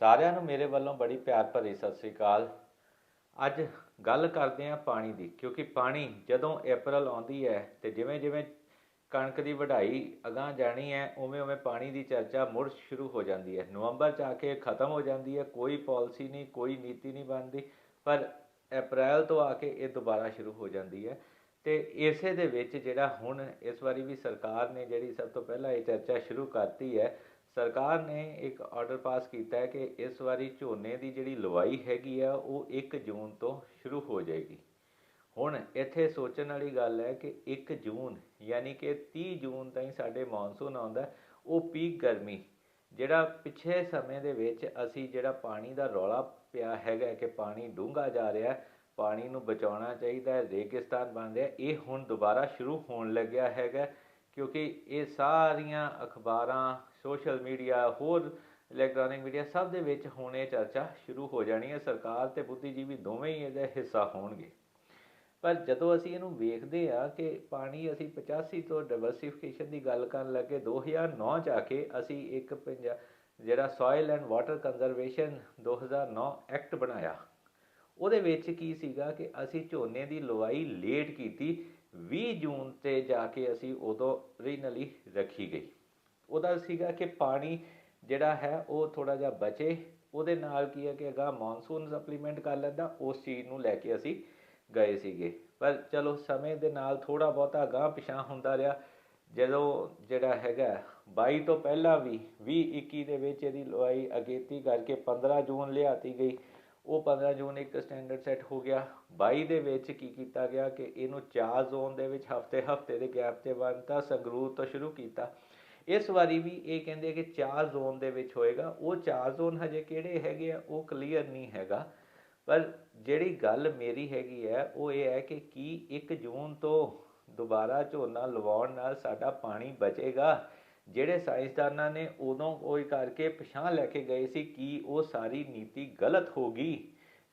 ਸਾਰਿਆਂ ਨੂੰ ਮੇਰੇ ਵੱਲੋਂ ਬੜੀ ਪਿਆਰ ਭਰੀ ਸਤਿ ਸ੍ਰੀ ਅਕਾਲ। ਅੱਜ ਗੱਲ ਕਰਦੇ ਹਾਂ ਪਾਣੀ ਦੀ, ਕਿਉਂਕਿ ਪਾਣੀ ਜਦੋਂ ਅਪ੍ਰੈਲ ਆਉਂਦੀ ਹੈ ਤੇ ਜਿਵੇਂ ਜਿਵੇਂ ਕਣਕ ਦੀ ਵਢਾਈ ਅਗਾਂਹ ਜਾਣੀ ਹੈ, ਉਵੇਂ ਉਵੇਂ ਪਾਣੀ ਦੀ ਚਰਚਾ ਮੁੜ ਸ਼ੁਰੂ ਹੋ ਜਾਂਦੀ ਹੈ। ਨਵੰਬਰ ਚ ਆ ਕੇ ਖਤਮ ਹੋ ਜਾਂਦੀ ਹੈ, ਕੋਈ ਪਾਲਿਸੀ ਨਹੀਂ, ਕੋਈ ਨੀਤੀ ਨਹੀਂ ਬਣਦੀ, ਪਰ ਅਪ੍ਰੈਲ ਤੋਂ ਆ ਕੇ ਇਹ ਦੁਬਾਰਾ ਸ਼ੁਰੂ ਹੋ ਜਾਂਦੀ ਹੈ। ਤੇ ਇਸੇ ਦੇ ਵਿੱਚ ਜਿਹੜਾ ਹੁਣ ਇਸ ਵਾਰੀ ਵੀ ਸਰਕਾਰ ਨੇ ਜਿਹੜੀ ਸਭ ਤੋਂ ਪਹਿਲਾਂ ਇਹ ਚਰਚਾ ਸ਼ੁਰੂ ਕਰਤੀ ਹੈ ਸਰਕਾਰ ਨੇ ਇੱਕ ਆਰਡਰ ਪਾਸ ਕੀਤਾ ਹੈ ਕਿ ਇਸ ਵਾਰੀ ਝੋਨੇ ਦੀ ਜਿਹੜੀ ਲਵਾਈ ਹੈਗੀ ਆ, ਉਹ 1 ਜੂਨ ਤੋਂ ਸ਼ੁਰੂ ਹੋ ਜਾਏਗੀ। ਹੁਣ ਇੱਥੇ ਸੋਚਣ ਵਾਲੀ ਗੱਲ ਹੈ ਕਿ 1 ਜੂਨ ਯਾਨੀ ਕਿ 30 ਜੂਨ ਤਾਈਂ ਸਾਡੇ ਮੌਨਸੂਨ ਆਉਂਦਾ ਉਹ ਪੀਕ ਗਰਮੀ, ਜਿਹੜਾ ਪਿਛਲੇ ਸਮੇਂ ਦੇ ਵਿੱਚ ਅਸੀਂ ਜਿਹੜਾ ਪਾਣੀ ਦਾ ਰੌਲਾ ਪਿਆ ਹੈਗਾ ਕਿ ਪਾਣੀ ਡੂੰਘਾ ਜਾ ਰਿਹਾ ਪਾਣੀ ਨੂੰ ਬਚਾਉਣਾ ਚਾਹੀਦਾ ਰੇਗਿਸਤਾਨ ਬਣ ਰਿਹਾ ਇਹ ਹੁਣ ਦੁਬਾਰਾ ਸ਼ੁਰੂ ਹੋਣ ਲੱਗਿਆ ਹੈਗਾ ਕਿਉਂਕਿ ਇਹ ਸਾਰੀਆਂ ਅਖਬਾਰਾਂ ਸੋਸ਼ਲ ਮੀਡੀਆ ਹੋਰ ਇਲੈਕਟ੍ਰੋਨਿਕ ਮੀਡੀਆ ਸਭ ਦੇ ਵਿੱਚ ਹੁਣ ਇਹ ਚਰਚਾ ਸ਼ੁਰੂ ਹੋ ਜਾਣੀ ਹੈ। ਸਰਕਾਰ ਤੇ ਬੁੱਧੀਜੀਵੀ ਦੋਵੇਂ ਹੀ ਇਹਦਾ ਹਿੱਸਾ ਹੋਣਗੇ। ਪਰ ਜਦੋਂ ਅਸੀਂ ਇਹਨੂੰ ਵੇਖਦੇ ਆ ਕਿ ਪਾਣੀ ਅਸੀਂ 85 ਤੋਂ ਡਾਈਵਰਸਿਫਿਕੇਸ਼ਨ ਦੀ ਗੱਲ ਕਰਨ ਲੱਗੇ 2009 ਚ ਆ ਕੇ ਅਸੀਂ ਇੱਕ ਪੰਜਾ, ਜਿਹੜਾ soil and water conservation 2009 act ਬਣਾਇਆ। ਉਹਦੇ ਵਿੱਚ ਕੀ ਸੀਗਾ ਕਿ ਅਸੀਂ ਝੋਨੇ ਦੀ ਲਵਾਈ ਲੇਟ ਕੀਤੀ 20 ਜੂਨ ਤੇ ਜਾ ਕੇ ਅਸੀਂ ਉਦੋਂ ਰੀਨਲੀ ਰੱਖੀ ਗਈ। ਉਹਦਾ ਸੀਗਾ ਕਿ ਪਾਣੀ ਜਿਹੜਾ ਹੈ ਉਹ ਥੋੜਾ ਜਿਹਾ ਬਚੇ। ਉਹਦੇ ਨਾਲ ਕੀ ਹੈ ਕਿ ਅਗਾ ਮੌਨਸੂਨ ਸਪਲੀਮੈਂਟ ਕਰ ਲੈਂਦਾ, ਉਸ ਚੀਜ਼ ਨੂੰ ਲੈ ਕੇ ਅਸੀਂ ਗਏ ਸੀਗੇ। ਪਰ ਚਲੋ ਸਮੇਂ ਦੇ ਨਾਲ ਥੋੜਾ ਬਹੁਤਾ ਅਗਾਂਹ ਪਿਛਾਂ ਹੁੰਦਾ ਰਿਹਾ। ਜਦੋਂ ਜਿਹੜਾ ਹੈਗਾ 22 ਤੋਂ ਪਹਿਲਾਂ ਵੀ 20 21 ਦੇ ਵਿੱਚ ਇਹਦੀ ਲਵਾਈ ਅਗੇਤੀ ਕਰਕੇ 15 ਜੂਨ ਲਿਆਤੀ ਗਈ। ਉਹ 15 ਜੂਨ ਇੱਕ ਸਟੈਂਡਰਡ ਸੈੱਟ ਹੋ ਗਿਆ। 22 ਦੇ ਵਿੱਚ ਕੀ ਕੀਤਾ ਗਿਆ ਕਿ ਇਹਨੂੰ ਚਾਰ ਜ਼ੋਨ ਦੇ ਵਿੱਚ ਹਫ਼ਤੇ ਹਫ਼ਤੇ ਦੇ ਗੈਪ ਤੇ ਵੰਡਤਾ ਸੰਗਰੂਰ ਤੋਂ ਸ਼ੁਰੂ ਕੀਤਾ। ਇਸ ਵਾਰੀ ਵੀ ਇਹ ਕਹਿੰਦੇ ਕਿ ਚਾਰ ਜ਼ੋਨ ਦੇ ਵਿੱਚ ਹੋਏਗਾ। ਉਹ ਚਾਰ ਜ਼ੋਨ ਹਜੇ ਕਿਹੜੇ ਹੈਗੇ ਆ, ਉਹ ਕਲੀਅਰ ਨਹੀਂ ਹੈਗਾ। ਪਰ ਜਿਹੜੀ ਗੱਲ ਮੇਰੀ ਹੈਗੀ ਹੈ, ਉਹ ਇਹ ਹੈ ਕਿ ਕੀ 1 ਜੂਨ ਤੋਂ ਦੁਬਾਰਾ ਝੋਨਾ ਲਵਾਉਣ ਨਾਲ ਸਾਡਾ ਪਾਣੀ ਬਚੇਗਾ? ਜਿਹੜੇ ਸਾਇੰਸਦਾਨਾਂ ਨੇ ਉਦੋਂ ਕੋਈ ਕਰਕੇ ਪਛਾਣ ਲੈ ਕੇ ਗਏ ਸੀ ਕਿ ਉਹ ਸਾਰੀ ਨੀਤੀ ਗਲਤ ਹੋ ਗਈ,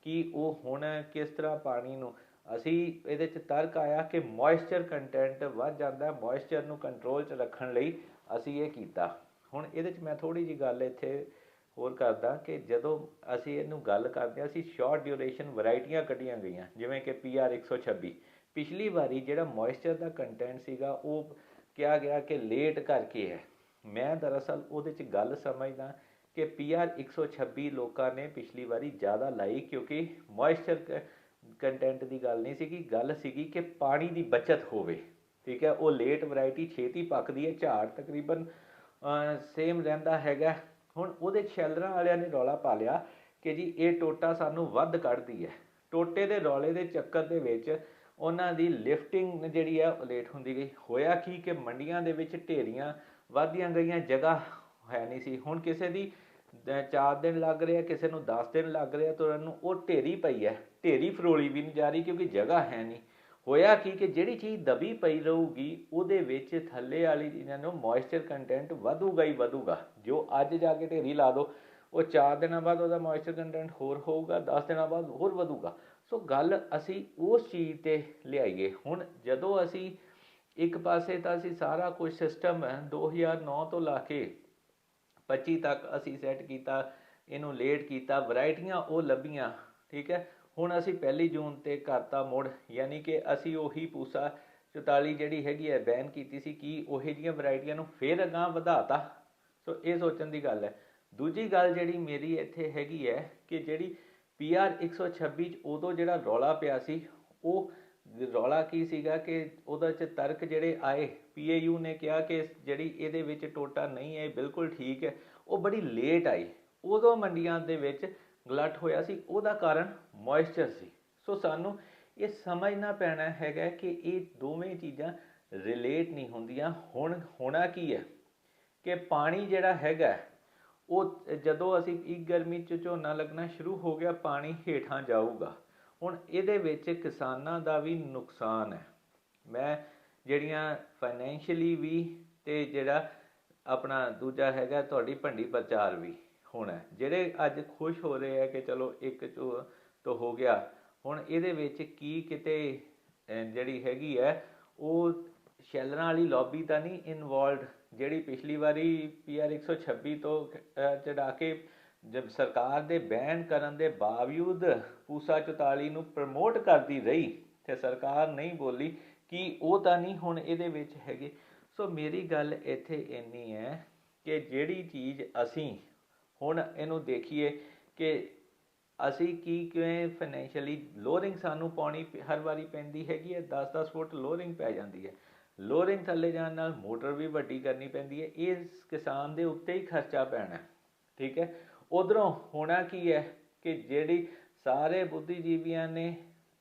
ਕਿ ਉਹ ਹੁਣ ਕਿਸ ਤਰ੍ਹਾਂ ਪਾਣੀ ਨੂੰ, ਅਸੀਂ ਇਹਦੇ ਚ ਤਰਕ ਆਇਆ ਕਿ ਮੋਇਸਚਰ ਕੰਟੈਂਟ ਵੱਧ ਜਾਂਦਾ ਮੋਇਸਚਰ ਨੂੰ ਕੰਟਰੋਲ 'ਚ ਰੱਖਣ ਲਈ ਅਸੀਂ ਇਹ ਕੀਤਾ। ਹੁਣ ਇਹਦੇ ਚ ਮੈਂ ਥੋੜੀ ਜੀ ਗੱਲ ਇੱਥੇ ਹੋਰ ਕਰਦਾ ਕਿ ਜਦੋਂ ਅਸੀਂ ਇਹਨੂੰ ਗੱਲ ਕਰਦੇ ਹਾਂ, ਅਸੀਂ ਸ਼ਾਰਟ ਡਿਊਰੇਸ਼ਨ ਵੈਰਾਈਟੀਆਂ ਕੱਢੀਆਂ ਗਈਆਂ, ਜਿਵੇਂ ਕਿ PR 126 ਪਿਛਲੀ ਵਾਰੀ ਜਿਹੜਾ ਮੋਇਸਚਰ ਦਾ ਕੰਟੈਂਟ ਸੀਗਾ, ਉਹ ਕਿਹਾ ਗਿਆ ਕਿ ਲੇਟ ਕਰਕੇ ਹੈ। ਮੈਂ ਦਰਅਸਲ ਉਹਦੇ ਚ ਗੱਲ ਸਮਝਦਾ ਕਿ PR 126 ਲੋਕਾਂ ਨੇ ਪਿਛਲੀ ਵਾਰੀ ਜ਼ਿਆਦਾ ਲਾਈ ਕਿਉਂਕਿ ਮੋਇਸਚਰ ਕੰਟੈਂਟ ਦੀ ਗੱਲ ਨਹੀਂ ਸੀਗੀ, ਗੱਲ ਸੀਗੀ ਕਿ ਪਾਣੀ ਦੀ ਬਚਤ ਹੋਵੇ। ਠੀਕ ਹੈ, ਉਹ ਲੇਟ ਵੈਰਾਈਟੀ ਛੇਤੀ ਪੱਕਦੀ ਹੈ, ਝਾੜ ਤਕਰੀਬਨ ਸੇਮ ਰਹਿੰਦਾ ਹੈਗਾ। ਹੁਣ ਉਹਦੇ ਸ਼ੈਲਰਾਂ ਵਾਲਿਆਂ ਨੇ ਰੌਲਾ ਪਾ ਲਿਆ ਕਿ ਜੀ ਇਹ ਟੋਟਾ ਸਾਨੂੰ ਵੱਧ ਕੱਢਦੀ ਹੈ। ਟੋਟੇ ਦੇ ਰੌਲੇ ਦੇ ਚੱਕਰ ਦੇ ਵਿੱਚ ਉਹਨਾਂ ਦੀ ਲਿਫਟਿੰਗ ਜਿਹੜੀ ਆ ਉਹ ਲੇਟ ਹੁੰਦੀ ਗਈ। ਹੋਇਆ ਕੀ ਕਿ ਮੰਡੀਆਂ ਦੇ ਵਿੱਚ ਢੇਰੀਆਂ ਵਧਦੀਆਂ ਗਈਆਂ, ਜਗ੍ਹਾ ਹੈ ਨਹੀਂ ਸੀ। ਹੁਣ ਕਿਸੇ ਦੀ 4 ਦਿਨ ਲੱਗ ਰਿਹਾ, ਕਿਸੇ ਨੂੰ 10 ਦਿਨ ਲੱਗ ਰਿਹਾ ਤੁਰਨ ਨੂੰ ਉਹ ਢੇਰੀ ਪਈ ਹੈ। ਢੇਰੀ ਫਰੋਲੀ ਵੀ ਨਹੀਂ ਜਾ ਰਹੀ ਕਿਉਂਕਿ ਜਗ੍ਹਾ ਹੈ ਨਹੀਂ। ਹੋਇਆ ਕੀ ਕਿ ਜਿਹੜੀ ਚੀਜ਼ ਦਬੀ ਪਈ ਰਹੂਗੀ, ਉਹਦੇ ਵਿੱਚ ਥੱਲੇ ਵਾਲੀ ਇਹਨਾਂ ਨੂੰ ਮੋਇਸਚਰ ਕੰਟੈਂਟ ਵਧੂਗਾ ਹੀ ਵਧੂਗਾ। ਜੋ ਅੱਜ ਜਾ ਕੇ ਢੇਰੀ ਲਾ ਦੋ, ਉਹ 4 ਦਿਨਾਂ ਬਾਅਦ ਉਹਦਾ ਮੋਇਸਚਰ ਕੰਟੈਂਟ ਹੋਰ ਹੋਊਗਾ 10 ਦਿਨਾਂ ਬਾਅਦ ਹੋਰ ਵਧੂਗਾ। ਸੋ ਗੱਲ ਅਸੀਂ ਉਸ ਚੀਜ਼ ਤੇ ਲਿਆਈਏ। ਹੁਣ ਜਦੋਂ ਅਸੀਂ ਇੱਕ ਪਾਸੇ ਤਾਂ ਅਸੀਂ ਸਾਰਾ ਕੁਝ ਸਿਸਟਮ 2009 ਤੋਂ ਲਾ ਕੇ 25 ਤੱਕ ਅਸੀਂ ਸੈੱਟ ਕੀਤਾ, ਇਹਨੂੰ ਲੇਟ ਕੀਤਾ ਵੈਰਾਈਟੀਆਂ ਉਹ ਲੱਭੀਆਂ, ਠੀਕ ਹੈ? ਹੁਣ ਅਸੀਂ ਪਹਿਲੀ ਜੂਨ ਤੇ ਕਰਤਾ ਮੋੜ, ਯਾਨੀ ਕਿ ਅਸੀਂ ਉਹੀ ਪੂਸਾ 44 ਜਿਹੜੀ ਹੈਗੀ ਹੈ ਬੈਨ ਕੀਤੀ ਸੀ ਕਿ ਉਹੇ ਜੀਆਂ ਵੈਰਾਈਟੀਆਂ ਨੂੰ ਫੇਰ ਅਗਾਂਹ ਵਧਾਤਾ। ਸੋ ਇਹ ਸੋਚਣ ਦੀ ਗੱਲ ਹੈ। ਦੂਜੀ ਗੱਲ ਜਿਹੜੀ ਮੇਰੀ ਇੱਥੇ ਹੈਗੀ ਹੈ ਕਿ ਜਿਹੜੀ PR 126 ਚ ਉਦੋਂ ਜਿਹੜਾ ਰੌਲਾ ਪਿਆ ਸੀ, ਉਹ ਰੌਲਾ ਕੀ ਸੀਗਾ ਕਿ ਉਹਦੇ ਚ ਤਰਕ ਜਿਹੜੇ ਆਏ PAU ਨੇ ਕਿਹਾ ਕਿ ਜਿਹੜੀ ਇਹਦੇ ਵਿੱਚ ਟੋਟਾ ਨਹੀਂ ਹੈ ਬਿਲਕੁਲ ਠੀਕ ਹੈ, ਉਹ ਬੜੀ ਲੇਟ ਆਈ। ਉਦੋਂ ਮੰਡੀਆਂ ਦੇ ਵਿੱਚ ਗਲਟ ਹੋਇਆ ਸੀ, ਉਹਦਾ ਕਾਰਨ ਮੋਇਸਚਰ ਸੀ। ਸੋ ਸਾਨੂੰ ਇਹ ਸਮਝਣਾ ਪੈਣਾ ਹੈਗਾ ਕਿ ਇਹ ਦੋਵੇਂ ਚੀਜ਼ਾਂ ਰਿਲੇਟ ਨਹੀਂ ਹੁੰਦੀਆਂ, ਹੁਣ, ਹੋਣਾ ਕੀ ਹੈ ਕਿ ਪਾਣੀ ਜਿਹੜਾ ਹੈਗਾ ਉਹ ਜਦੋਂ ਅਸੀਂ ਇੱਕ ਗਰਮੀ ਚ ਝੋਨਾ ਲੱਗਣਾ ਸ਼ੁਰੂ ਹੋ ਗਿਆ, ਪਾਣੀ ਹੇਠਾਂ ਜਾਊਗਾ। ਹੁਣ ਇਹਦੇ ਵਿੱਚ ਕਿਸਾਨਾਂ ਦਾ ਵੀ ਨੁਕਸਾਨ ਹੈ। ਮੈਂ ਜਿਹੜੀਆਂ ਫਾਈਨੈਂਸ਼ੀਅਲੀ ਵੀ ਤੇ ਜਿਹੜਾ ਆਪਣਾ ਦੂਜਾ ਹੈਗਾ, ਤੁਹਾਡੀ ਭੰਡੀ ਪ੍ਰਚਾਰ ਵੀ ਹੋਣਾ ਜਿਹੜੇ ਅੱਜ ਖੁਸ਼ ਹੋ ਰਹੇ ਆ ਕਿ ਚਲੋ ਇੱਕ ਤੋਂ ਹੋ ਗਿਆ, ਹੁਣ ਇਹਦੇ ਵਿੱਚ ਕੀ ਕਿਤੇ ਜਿਹੜੀ ਹੈਗੀ ਹੈ, ਉਹ ਸ਼ੈਲਰਾਂ ਵਾਲੀ ਲੌਬੀ ਤਾਂ ਨਹੀਂ ਇਨਵੋਲਵਡ ਜਿਹੜੀ ਪਿਛਲੀ ਵਾਰੀ ਪੀਆਰ 126 ਤੋਂ ਅਹ, ਚੜਾ ਕੇ ਜਦ ਸਰਕਾਰ ਦੇ ਬੈਨ ਕਰਨ ਦੇ ਬਾਵਜੂਦ ਪੂਸਾ 44 ਨੂੰ ਪ੍ਰਮੋਟ ਕਰਦੀ ਰਹੀ ਤੇ ਸਰਕਾਰ ਨਹੀਂ ਬੋਲੀ ਕਿ ਉਹ ਤਾਂ ਨਹੀਂ ਹੁਣ ਇਹਦੇ ਵਿੱਚ ਹੈਗੇ। ਸੋ ਮੇਰੀ ਗੱਲ ਇੱਥੇ ਇੰਨੀ ਹੈ ਕਿ ਜਿਹੜੀ ਚੀਜ਼ ਅਸੀਂ ਹੁਣ ਇਹਨੂੰ ਦੇਖੀਏ ਕਿ ਅਸੀਂ ਕੀ ਕਿਵੇਂ ਫਾਈਨੈਂਸ਼ੀਅਲੀ ਲੋਰਿੰਗ ਸਾਨੂੰ ਪਾਉਣੀ ਹਰ ਵਾਰੀ ਪੈਂਦੀ ਹੈਗੀ ਹੈ 10-10 ਫੁੱਟ ਲੋਰਿੰਗ ਪੈ ਜਾਂਦੀ ਹੈ। ਲੋਰਿੰਗ ਥੱਲੇ ਜਾਣ ਨਾਲ ਮੋਟਰ ਵੀ ਵੱਡੀ ਕਰਨੀ ਪੈਂਦੀ ਹੈ ਇਸ ਕਿਸਾਨ ਦੇ ਉੱਤੇ ਹੀ ਖਰਚਾ ਪੈਣਾ, ਠੀਕ ਹੈ। ਉਧਰੋਂ ਹੋਣਾ ਕੀ ਹੈ ਕਿ ਜਿਹੜੀ ਸਾਰੇ ਬੁੱਧੀਜੀਵੀਆਂ ਨੇ,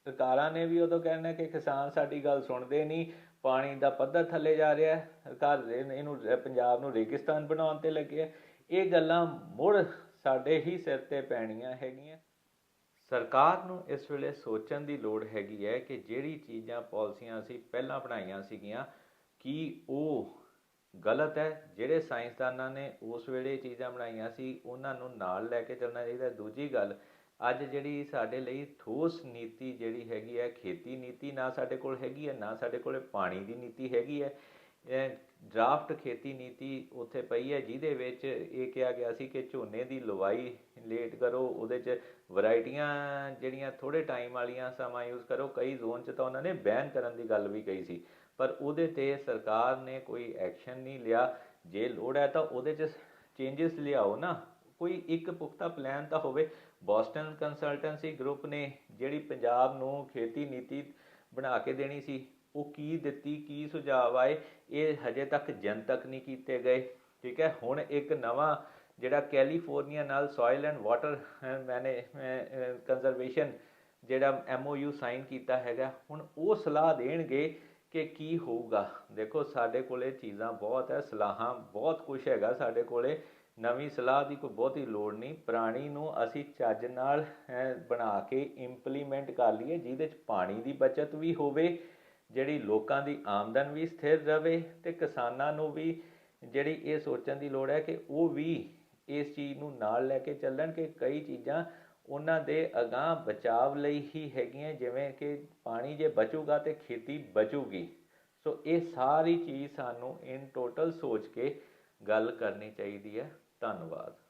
ਸਰਕਾਰਾਂ ਨੇ ਵੀ ਉਦੋਂ ਕਹਿਣਾ ਕਿ ਕਿਸਾਨ ਸਾਡੀ ਗੱਲ ਸੁਣਦੇ ਨਹੀਂ, ਪਾਣੀ ਦਾ ਪੱਧਰ ਥੱਲੇ ਜਾ ਰਿਹਾ ਹੈ ਸਰਕਾਰ ਇਹਨੂੰ ਪੰਜਾਬ ਨੂੰ ਰੇਗਿਸਤਾਨ ਬਣਾਉਣ ਤੇ ਲੱਗੇ ਹੈ ਇਹ ਗੱਲਾਂ ਮੁੜ ਸਾਡੇ ਹੀ ਸਿਰ ਤੇ ਪੈਣੀਆਂ ਹੈਗੀਆਂ। ਸਰਕਾਰ ਨੂੰ ਇਸ ਵੇਲੇ ਸੋਚਣ ਦੀ ਲੋੜ ਹੈਗੀ ਹੈ ਕਿ ਜਿਹੜੀ ਚੀਜ਼ਾਂ ਪਾਲਿਸੀਆਂ ਅਸੀਂ ਪਹਿਲਾਂ ਬਣਾਈਆਂ ਸੀਗੀਆਂ, ਕੀ ਉਹ ਗਲਤ ਹੈ? ਜਿਹੜੇ ਸਾਇੰਸਦਾਨਾਂ ਨੇ ਉਸ ਵੇਲੇ ਚੀਜ਼ਾਂ ਬਣਾਈਆਂ ਸੀ, ਉਹਨਾਂ ਨੂੰ ਨਾਲ ਲੈ ਕੇ ਚੱਲਣਾ ਚਾਹੀਦਾ। ਦੂਜੀ ਗੱਲ, ਅੱਜ ਜਿਹੜੀ ਸਾਡੇ ਲਈ ਠੋਸ ਨੀਤੀ ਜਿਹੜੀ ਹੈਗੀ ਹੈ, ਖੇਤੀ ਨੀਤੀ ਨਾ ਸਾਡੇ ਕੋਲ ਹੈਗੀ ਹੈ, ਨਾ ਸਾਡੇ ਕੋਲ ਪਾਣੀ ਦੀ ਨੀਤੀ ਹੈਗੀ ਹੈ। ਡਰਾਫਟ ਖੇਤੀ ਨੀਤੀ ਉੱਥੇ ਪਈ ਹੈ, ਜਿਹਦੇ ਵਿੱਚ ਇਹ ਕਿਹਾ ਗਿਆ ਸੀ ਕਿ ਝੋਨੇ ਦੀ ਲਵਾਈ ਲੇਟ ਕਰੋ, ਉਹਦੇ 'ਚ ਵੈਰਾਈਟੀਆਂ ਜਿਹੜੀਆਂ ਥੋੜੇ ਟਾਈਮ ਵਾਲੀਆਂ ਸਮਾਂ ਯੂਜ਼ ਕਰੋ, ਕਈ ਜ਼ੋਨ 'ਚ ਤਾਂ ਉਹਨਾਂ ਨੇ ਬੈਨ ਕਰਨ ਦੀ ਗੱਲ ਵੀ ਕਹੀ ਸੀ। ਪਰ ਉਹਦੇ ਤੇ ਸਰਕਾਰ ਨੇ ਕੋਈ ਐਕਸ਼ਨ ਨਹੀਂ ਲਿਆ। ਜੇ ਲੋੜ ਹੈ ਤਾਂ ਉਹਦੇ 'ਚ ਚੇਂਜਸ ਲਿਆਓ ਨਾ। ਕੋਈ ਇੱਕ ਪੁਖਤਾ ਪਲਾਨ ਤਾਂ ਹੋਵੇ। ਬੋਸਟਨ ਕੰਸਲਟੈਂਸੀ ਗਰੁੱਪ ਨੇ ਜਿਹੜੀ ਪੰਜਾਬ ਨੂੰ ਖੇਤੀ ਨੀਤੀ ਬਣਾ ਕੇ ਦੇਣੀ ਸੀ ਉਹ ਕੀ ਦਿੱਤੀ, ਕੀ ਸੁਝਾਅ ਆਏ, ਇਹ ਹਜੇ ਤੱਕ ਜਨਤਕ ਨਹੀਂ ਕੀਤੇ ਗਏ। ਠੀਕ ਹੈ, ਹੁਣ ਇੱਕ ਨਵਾਂ ਜਿਹੜਾ ਕੈਲੀਫੋਰਨੀਆ ਨਾਲ ਸੋਇਲ ਐਂਡ ਵਾਟਰ ਮੈਨੇ ਕੰਜ਼ਰਵੇਸ਼ਨ ਜਿਹੜਾ ਐਮਓਯੂ ਸਾਈਨ ਕੀਤਾ ਹੈਗਾ, ਹੁਣ ਉਹ ਸਲਾਹ ਦੇਣਗੇ ਕਿ ਕੀ ਹੋਊਗਾ। ਦੇਖੋ, ਸਾਡੇ ਕੋਲੇ ਚੀਜ਼ਾਂ ਬਹੁਤ ਹੈ, ਸਲਾਹਾਂ ਬਹੁਤ ਕੁਝ ਹੈਗਾ ਸਾਡੇ ਕੋਲੇ। ਨਵੀਂ ਸਲਾਹ ਦੀ ਕੋਈ ਬਹੁਤੀ ਲੋੜ ਨਹੀਂ। ਪੁਰਾਣੀ ਨੂੰ ਅਸੀਂ ਚੱਜ ਨਾਲ ਬਣਾ ਕੇ ਇੰਪਲੀਮੈਂਟ ਕਰ ਲਈਏ, ਜਿਹਦੇ ਚ ਪਾਣੀ ਦੀ ਬਚਤ ਵੀ ਹੋਵੇ ਜਿਹੜੀ ਲੋਕਾਂ ਦੀ ਆਮਦਨ ਵੀ ਸਥਿਰ ਰਵੇ ਤੇ ਕਿਸਾਨਾਂ ਨੂੰ ਵੀ ਜਿਹੜੀ ਇਹ ਸੋਚਣ ਦੀ ਲੋੜ ਹੈ ਕਿ ਉਹ ਵੀ ਇਸ ਚੀਜ਼ ਨੂੰ ਨਾਲ ਲੈ ਕੇ ਚੱਲਣ ਕਿ ਕਈ ਚੀਜ਼ਾਂ ਉਹਨਾਂ ਦੇ ਅਗਾਂਹ ਬਚਾਵ ਲਈ ਹੀ ਹੈਗੀਆਂ, ਜਿਵੇਂ ਕਿ ਪਾਣੀ ਜੇ ਬਚੂਗਾ ਤੇ ਖੇਤੀ ਬਚੂਗੀ। ਸੋ ਇਹ ਸਾਰੀ ਚੀਜ਼ ਸਾਨੂੰ ਇਨ ਟੋਟਲ ਸੋਚ ਕੇ ਗੱਲ ਕਰਨੀ ਚਾਹੀਦੀ ਹੈ। ਧੰਨਵਾਦ।